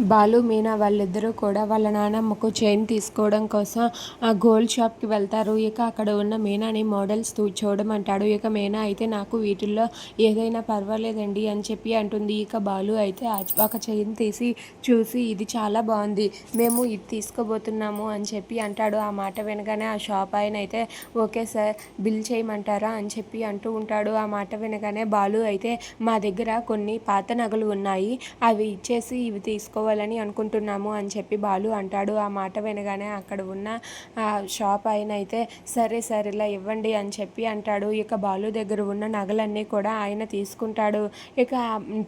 బాలు మీనా వాళ్ళిద్దరూ కూడా వాళ్ళ నానమ్మకు చైన్ తీసుకోవడం కోసం ఆ గోల్డ్ షాప్కి వెళ్తారు. ఇక అక్కడ ఉన్న మీనాని మోడల్స్ తూ- చూడమంటాడు. ఇక మీనా అయితే నాకు వీటిల్లో ఏదైనా పర్వాలేదండి అని చెప్పి అంటుంది. ఇక బాలు అయితే ఒక చైన్ తీసి చూసి ఇది చాలా బాగుంది. మేము ఇది తీసుకోబోతున్నాము అని చెప్పి అంటాడు. ఆ మాట వినగానే ఆ షాప్ ఆయన అయితే ఓకే సార్ బిల్ చేయమంటారా అని చెప్పి అంటూ ఉంటాడు. ఆ మాట వినగానే బాలు అయితే మా దగ్గర కొన్ని పాత నగలు ఉన్నాయి. అవి ఇచ్చేసి ఇవి తీసుకోవాలని అనుకుంటున్నాము అని చెప్పి బాలు అంటాడు. ఆ మాట వినగానే అక్కడ ఉన్న ఆ షాప్ ఆయన అయితే సరే సరే ఇలా ఇవ్వండి అని చెప్పి అంటాడు. ఇక బాలు దగ్గర ఉన్న నగలన్నీ కూడా ఆయన తీసుకుంటాడు. ఇక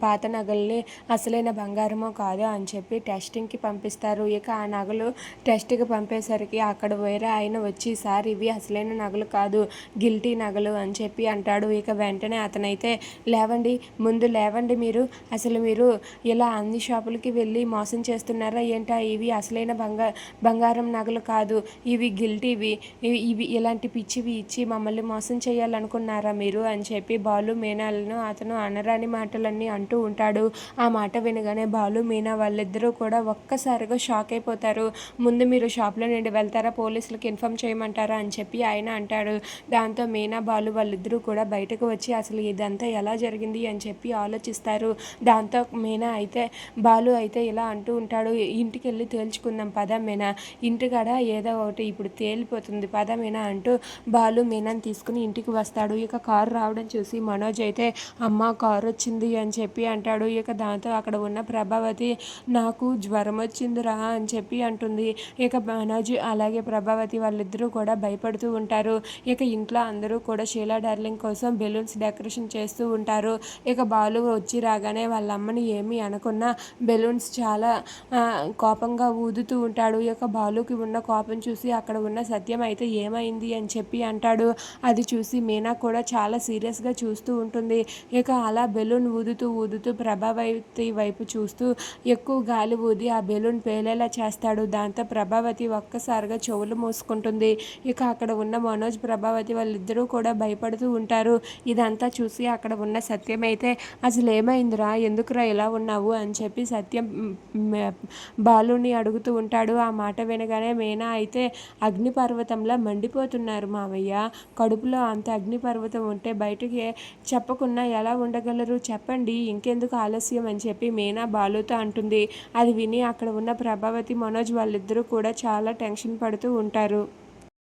పాత నగల్ని అసలైన బంగారమో కాదు అని చెప్పి టెస్టింగ్కి పంపిస్తారు. ఇక ఆ నగలు టెస్ట్కి పంపేసరికి అక్కడ వేరే ఆయన వచ్చి సార్ ఇవి అసలైన నగలు కాదు గిల్టీ నగలు అని చెప్పి అంటాడు. ఇక వెంటనే అతనైతే లేవండి ముందు లేవండి మీరు. అసలు మీరు ఇలా అన్ని షాపులకి వెళ్ళి మోసం చేస్తున్నారా? ఏంటా ఇవి? అసలైన బంగా బంగారం నగలు కాదు. ఇవి గిల్టీవి ఇవి. ఇలాంటి పిచ్చివి ఇచ్చి మమ్మల్ని మోసం చేయాలనుకున్నారా మీరు? అని చెప్పి బాలు మీనాలను అతను అనరాని మాటలన్నీ అంటూ ఉంటాడు. ఆ మాట వినగానే బాలు మీనా వాళ్ళిద్దరూ కూడా ఒక్కసారిగా షాక్ అయిపోతారు. ముందు మీరు షాప్లో నుండి వెళ్తారా? పోలీసులకు ఇన్ఫామ్ చేయమంటారా? అని చెప్పి ఆయన అంటాడు. దాంతో మీనా బాలు వాళ్ళిద్దరూ కూడా బయటకు వచ్చి అసలు ఇదంతా ఎలా జరిగింది? అని చెప్పి ఆలోచిస్తారు. దాంతో మీనా అయితే బాలు అయితే ఇలా అంటూ ఉంటాడు. ఇంటికి వెళ్ళి తేల్చుకుందాం పదమేనా ఇంటికాడ ఏదో ఒకటి ఇప్పుడు తేలిపోతుంది పదమేనా అంటూ బాలు మీనాన్ని తీసుకుని ఇంటికి వస్తాడు. ఇక కారు రావడం చూసి మనోజ్ అయితే అమ్మ కారు వచ్చింది అని చెప్పి అంటాడు. ఇక దాంతో అక్కడ ఉన్న ప్రభావతి నాకు జ్వరం వచ్చిందిరా అని చెప్పి అంటుంది. ఇక మనోజ్ అలాగే ప్రభావతి వాళ్ళిద్దరూ కూడా భయపడుతూ ఉంటారు. ఇక ఇంట్లో అందరూ కూడా షీలా డార్లింగ్ కోసం బెలూన్స్ డెకరేషన్ చేస్తూ ఉంటారు. ఇక బాలు వచ్చి రాగానే వాళ్ళ అమ్మని ఏమీ అనకున్నా బెలూన్స్ చాలా చాలా కోపంగా ఊదుతూ ఉంటాడు. ఈ యొక్క బాలుకి ఉన్న కోపం చూసి అక్కడ ఉన్న సత్యం అయితే ఏమైంది అని చెప్పి అంటాడు. అది చూసి మీనా కూడా చాలా సీరియస్గా చూస్తూ ఉంటుంది. ఇక అలా బెలూన్ ఊదుతూ ఊదుతూ ప్రభావతి వైపు చూస్తూ ఎక్కువ గాలి ఊది ఆ బెలూన్ పేలేలా చేస్తాడు. దాంతో ప్రభావతి ఒక్కసారిగా చెవులు మూసుకుంటుంది. ఇక అక్కడ ఉన్న మనోజ్ ప్రభావతి వాళ్ళిద్దరూ కూడా భయపడుతూ ఉంటారు. ఇదంతా చూసి అక్కడ ఉన్న సత్యం అయితే అసలు ఏమైందిరా ఎందుకురా ఇలా ఉన్నావు? అని చెప్పి సత్యం బాలుని అడుగుతూ ఉంటాడు. ఆ మాట వినగానే మేనా అయితే అగ్నిపర్వతంలా మండిపోతున్నారు మామయ్య కడుపులో అంత అగ్నిపర్వతం ఉంటే బయటకి చెప్పకుండా ఎలా ఉండగలరు? చెప్పండి. ఇంకెందుకు ఆలస్యం అని చెప్పి మీనా బాలుతో అంటుంది. అది విని అక్కడ ఉన్న ప్రభావతి మనోజ్ వాళ్ళిద్దరూ కూడా చాలా టెన్షన్ పడుతూ ఉంటారు.